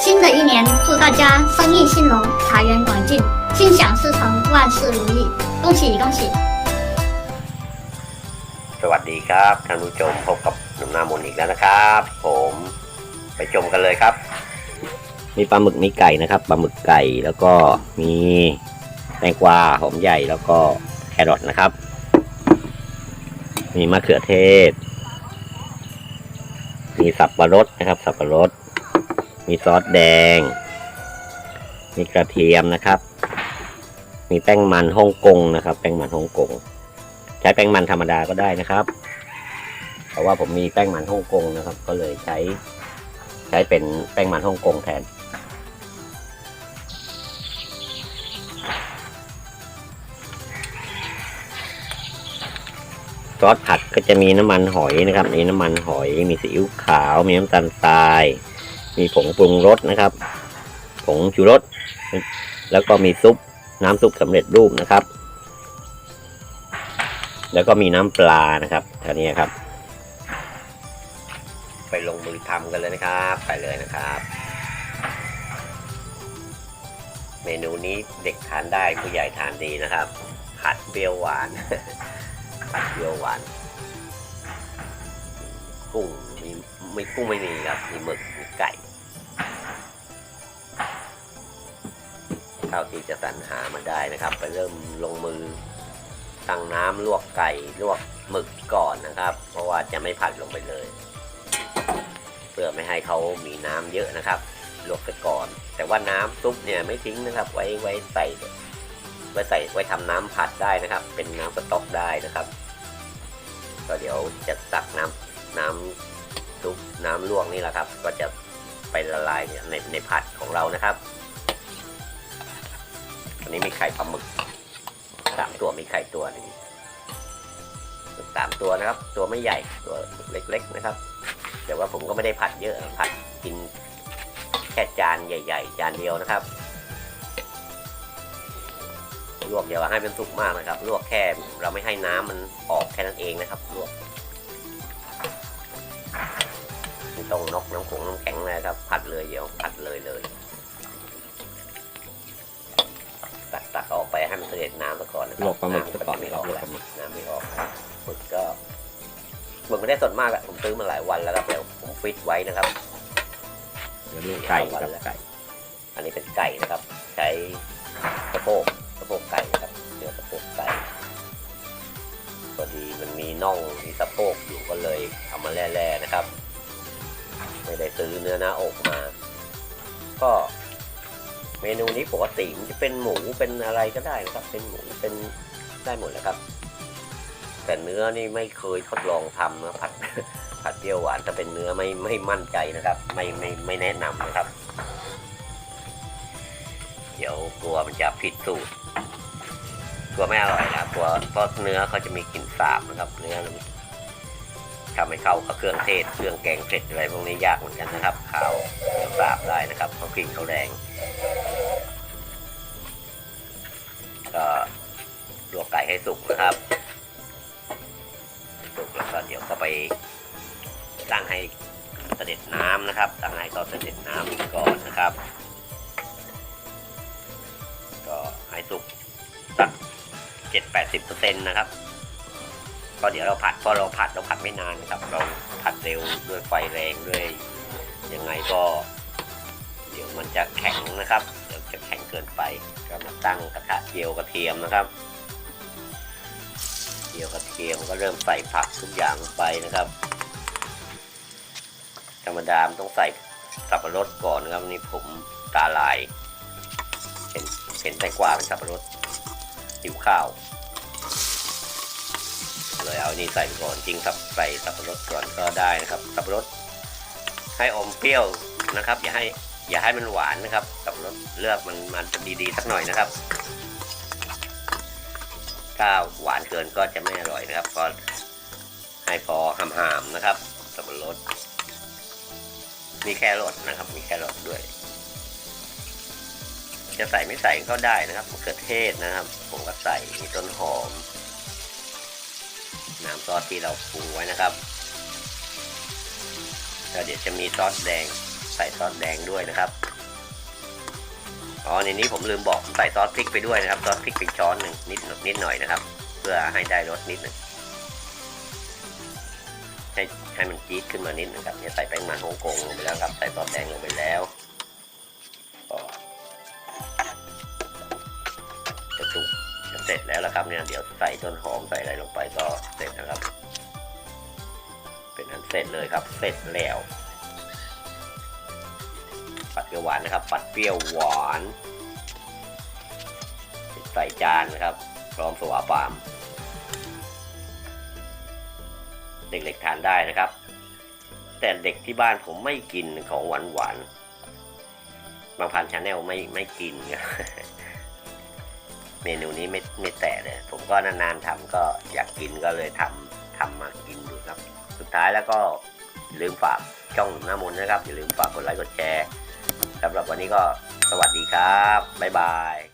新的一年，祝大家生意兴隆，财源广进，心想事成，万事如意，恭喜恭喜！ สวัสดีครับท่านผู้ชมพบกับหนุ่มหน้ามนต์อีกแล้วนะครับ ผมไปชมกันเลยครับ มีปลาหมึกมีไก่นะครับปลาหมึกไก่แล้วก็มีแตงกวาหอมใหญ่แล้วก็แครอทนะครับ มีมะเขือเทศ มีสับปะรดนะครับ สับปะรด มีซอสแดง มีกระเทียมนะครับ มีแป้งมันฮ่องกงนะครับ แป้งมันฮ่องกง ใช้แป้งมันธรรมดาก็ได้นะครับ เพราะว่าผมมีแป้งมันฮ่องกงนะครับ ก็เลยใช้ใช้เป็นแป้งมันฮ่องกงแทนซอสผัดก็จะมีน้ำมันหอยนะครับมีน้ำมันหอย มีซีอิ๊วขาว มีน้ำตาลทราย มีผงปรุงรสนะครับ ผงชูรส แล้วก็มีซุปน้ำซุปสำเร็จรูปนะครับ แล้วก็มีน้ำปลานะครับท่านี้ครับ ไปลงมือทำกันเลยนะครับ ไปเลยนะครับ เมนูนี้เด็กทานได้ผู้ใหญ่ทานดีนะครับ ผัดเปรี้ยวหวานผัดเปรี้ยวหวานกุ้งมีไม่กุ้งไม่มีครับมีหมึกมีไก่ เท่าที่จะสรรหามาได้นะครับ ไปเริ่มลงมือตั้งน้ำลวกไก่ลวกหมึกก่อนนะครับ เพราะว่าจะไม่ผัดลงไปเลย เพื่อไม่ให้เขามีน้ำเยอะนะครับ ลวกไปก่อน แต่ว่าน้ำซุปเนี่ยไม่ทิ้งนะครับ ไว้ไว้ใส่ไว้ใส่ไว้ทำน้ำผัดได้นะครับ เป็นน้ำสต๊อกได้นะครับ ก็เดี๋ยวจะตักน้ำน้ำซุปน้ำลวกนี่แหละครับ ก็จะไปละลายในในผัดของเรานะครับ นนี้มีไข่ปลาหมึกสามตัวมีไข่ตัวหนึ่งสามตัวนะครับ ตัวไม่ใหญ่ตัวเล็ก ๆนะครับ แต่ว่าผมก็ไม่ได้ผัดเยอะผัดกินแค่จานใหญ่ ๆ จานเดียวนะครับลวกอย่าให้มันสุกมากนะครับ ลวกแค่เราไม่ให้น้ำมันออกแค่นั้นเองนะครับ ลวกไม่ต้องนกน้ำขงน้ำแข็งเลยครับ ผัดเลยเดี๋ยวผัดเลยเลย ตักตักออกไปให้มันเสด็จน้ำซะก่อนนะครัลวกปลาหมึกน้ำซะก่อนไม่ออกลวกแล้วปลาหมึก น้ำไม่ออกหมึกก็หมึกไม่ได้สดมากอะผมซื้อมาหลายวันแล้วครับเดี๋ยวผมฟิตไว้นะครับ เดี๋ยวดูไก่กับไก่อันนี้เป็นไก่นะครับ ใช้สะโพกสะโพกไก่นะครับเนื้อสะโพกไก่พอดีมันมีน่องมีสะโพกอยู่ก็เลยเอามาแล่ๆนะครับ ไม่ได้ซื้อเนื้อหน้าอกมา ก็ เมนูนี้ปกติมันจะเป็นหมูเป็นอะไรก็ได้นะครับ เป็นหมูเป็นได้หมดแหล้วครับ แต่เนื้อนี่ไม่เคยทดลองทำนะผัดผัดเปรี้ยวหวานถ้าเป็นเนื้อไม่ไม่มั่นใจนะครับ ไม่ไม่ไม่แนะนำนะครับ เดี๋ยวกลัวมันจะผิดสูตรกลัวไม่อร่อยนะครับกลัวเพราะเนื้อเขาจะมีกลิ่นสาบนะครับ เนื้อทำให้เข้ากับเครื่องเทศ เครื่องแกงเผ็ดอะไรพวกนี้ยากเหมือนกันนะครับขาวสาบได้นะครับเพราะกลิ่นเขาแรง ลวกไก่ให้สุกนะครับ สุกแล้วก็เดี๋ยวก็ไปตั้งให้เสด็จน้ำนะครับ ตั้งให้เขาเสด็จน้ำก่อนนะครับ ก็ให้สุกสักเจ็ดแปดสิบเปอร์เซ็นต์นะครับ ก็เดี๋ยวเราผัดเพราะเราผัดเราผัดไม่นานนะครับ เราผัดเร็วด้วยไฟแรงด้วยยังไงก็ เดี๋ยวมันจะแข็งนะครับ เดี๋ยวจะแข็งเกินไปก็มาตั้งกระทะเจียวกระเทียมนะครับ เจียวกระเทียมก็เริ่มใส่ผักทุกอย่างลงไปนะครับ ธรรมดามต้องใส่สับปะรดก่อนนะครับวันนี่ผมตาลายเห็นเห็นแตงกวาเป็นสับปะรดหิวข้าวเลยเอานี่ใส่ก่อนจริงสับใส่สับปะรดก่อนก็ได้นะครับสับปะรดให้อมเปรี้ยวนะครับ อย่าให้อย่าให้มันหวานนะครับสับปะรดเลือกมันมันดีๆสักหน่อยนะครับ ถ้าหวานเกินก็จะไม่อร่อยนะครับ ก็ให้พอหามๆนะครับสับปะรดมีแครอทนะครับ มีแครอทด้วย จะใส่ไม่ใส่ก็ได้นะครับมะเขือเทศนะครับ ผมก็ใส่มีต้นหอม น้ำซอสที่เราปรุงไว้นะครับแล้วเดี๋ยวจะมีซอสแดง ใส่ซอสแดงด้วยนะครับ อ๋อในนี้ผมลืมบอกผมใส่ซอสพริกไปด้วยนะครับซอสพริกเป็นช้อนหนึ่งนิดนิดหน่อยนะครับ เพื่อให้ได้รสนิดหนึ่งให้ให้มันจี๊ดขึ้นมานิดนึงครับเนี่ยใส่แป้งมันฮ่องกงลงไปแล้วครับใส่ซอสแดงลงไปแล้วก็จะสุกเสร็จแล้วละครับเนี่ยเดี๋ยวใส่ต้นหอมใส่อะไรลงไปก็เสร็จนะครับ เป็นอันเสร็จเลยครับ เสร็จแล้ว ปัดเปรี้ยวหวานนะครับ ปัดเปรี้ยวหวาน ใส่จานนะครับ พร้อมสวาปาม เด็กๆทานได้นะครับ แต่เด็กที่บ้านผมไม่กินของหวานหวานบางพันชาแนลไม่ไม่กิน เมนูนี้ไม่ไม่แตะเลย ผมก็นานๆทำก็อยากกินก็เลยทำทำมากินดูครับ สุดท้ายแล้วก็อย่าลืมฝากช่องหน้ามนนะครับ อย่าลืมฝากกดไลค์กดแชร์ สำหรับวันนี้ก็สวัสดีครับ บ๊ายบาย